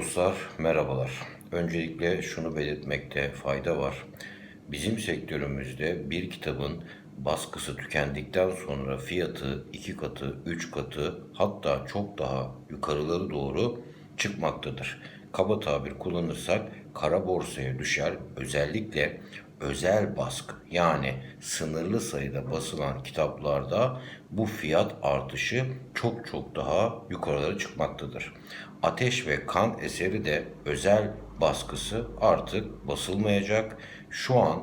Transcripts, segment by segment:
dostlar, merhabalar. Öncelikle şunu belirtmekte fayda var. Bizim sektörümüzde bir kitabın baskısı tükendikten sonra fiyatı iki katı, üç katı hatta çok daha yukarıları doğru çıkmaktadır. Kaba tabir kullanırsak kara borsaya düşer özellikle özel baskı yani sınırlı sayıda basılan kitaplarda bu fiyat artışı çok çok daha yukarılara çıkmaktadır. Ateş ve Kan eseri de özel baskısı artık basılmayacak. Şu an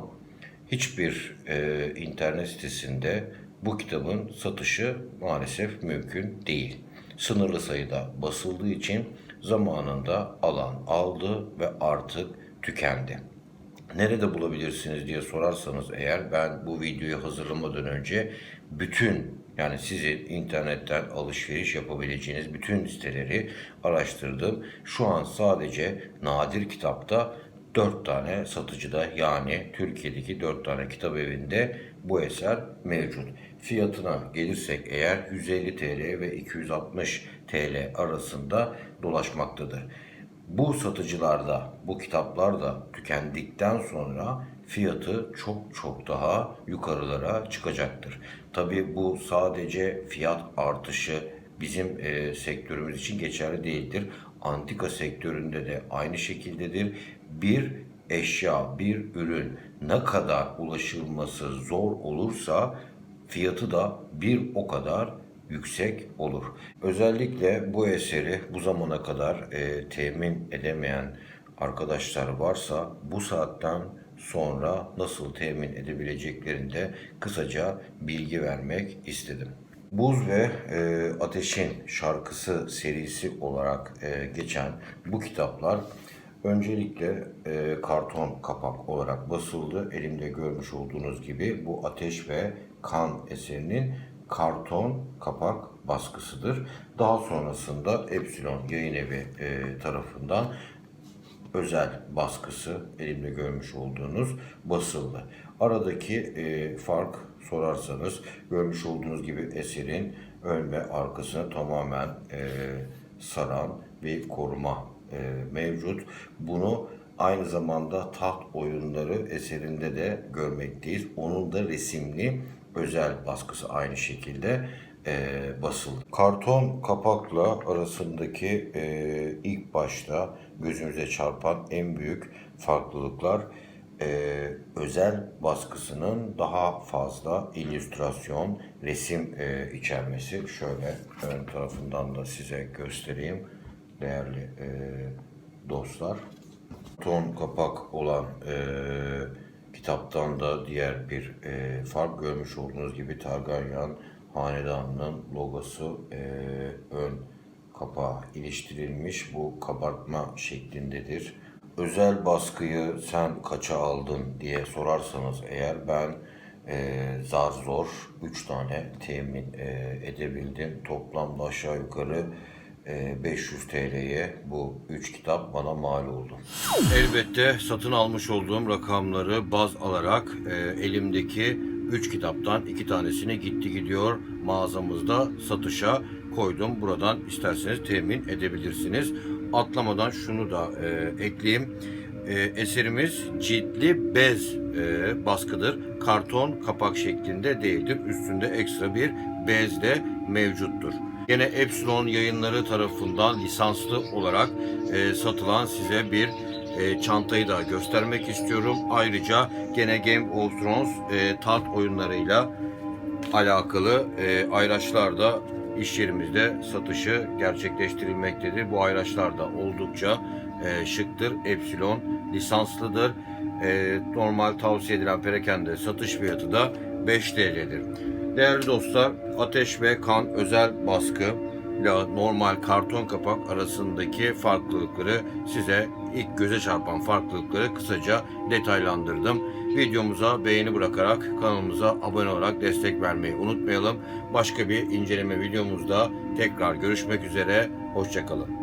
hiçbir e, internet sitesinde bu kitabın satışı maalesef mümkün değil. Sınırlı sayıda basıldığı için zamanında alan aldı ve artık tükendi. Nerede bulabilirsiniz diye sorarsanız eğer ben bu videoyu hazırlamadan önce bütün yani sizin internetten alışveriş yapabileceğiniz bütün siteleri araştırdım. Şu an sadece nadir kitapta 4 tane satıcıda yani Türkiye'deki 4 tane kitap evinde bu eser mevcut. Fiyatına gelirsek eğer 150 TL ve 260 TL arasında dolaşmaktadır. Bu satıcılarda, bu kitaplar da tükendikten sonra fiyatı çok çok daha yukarılara çıkacaktır. Tabi bu sadece fiyat artışı bizim e, sektörümüz için geçerli değildir. Antika sektöründe de aynı şekildedir. Bir eşya, bir ürün ne kadar ulaşılması zor olursa fiyatı da bir o kadar yüksek olur. Özellikle bu eseri bu zamana kadar e, temin edemeyen arkadaşlar varsa bu saatten sonra nasıl temin edebileceklerinde kısaca bilgi vermek istedim. Buz ve e, Ateşin şarkısı serisi olarak e, geçen bu kitaplar öncelikle e, karton kapak olarak basıldı. Elimde görmüş olduğunuz gibi bu Ateş ve Kan eserinin karton kapak baskısıdır. Daha sonrasında Epsilon Yayın Evi e, tarafından özel baskısı elimde görmüş olduğunuz basıldı. Aradaki e, fark sorarsanız görmüş olduğunuz gibi eserin ön ve arkasını tamamen e, saran bir koruma e, mevcut. Bunu aynı zamanda taht oyunları eserinde de görmekteyiz. Onun da resimli özel baskısı aynı şekilde e, basıldı. Karton kapakla arasındaki e, ilk başta gözümüze çarpan en büyük farklılıklar e, özel baskısının daha fazla illüstrasyon, resim e, içermesi. Şöyle ön tarafından da size göstereyim değerli e, dostlar. Ton kapak olan e, kitaptan da diğer bir e, fark görmüş olduğunuz gibi Targaryen Hanedanı'nın logosu e, ön kapağa iliştirilmiş. Bu kabartma şeklindedir. Özel baskıyı sen kaça aldın diye sorarsanız eğer ben e, zar zor 3 tane temin e, edebildim. Toplamda aşağı yukarı 500 TL'ye bu 3 kitap bana mal oldu. Elbette satın almış olduğum rakamları baz alarak e, elimdeki 3 kitaptan 2 tanesini gitti gidiyor mağazamızda satışa koydum. Buradan isterseniz temin edebilirsiniz. Atlamadan şunu da e, ekleyeyim. E, eserimiz ciltli bez baskıdır. Karton kapak şeklinde değildir. Üstünde ekstra bir bez de mevcuttur. Yine Epsilon yayınları tarafından lisanslı olarak e, satılan size bir e, çantayı da göstermek istiyorum. Ayrıca gene Game of Thrones e, tat oyunlarıyla alakalı e, ayraçlar da iş yerimizde satışı gerçekleştirilmektedir. Bu ayraçlar da oldukça e, şıktır. Epsilon lisanslıdır. E, normal tavsiye edilen perakende satış fiyatı da 5 TL'dir. Değerli dostlar, ateş ve kan özel baskı ile normal karton kapak arasındaki farklılıkları size ilk göze çarpan farklılıkları kısaca detaylandırdım. Videomuza beğeni bırakarak kanalımıza abone olarak destek vermeyi unutmayalım. Başka bir inceleme videomuzda tekrar görüşmek üzere. Hoşçakalın.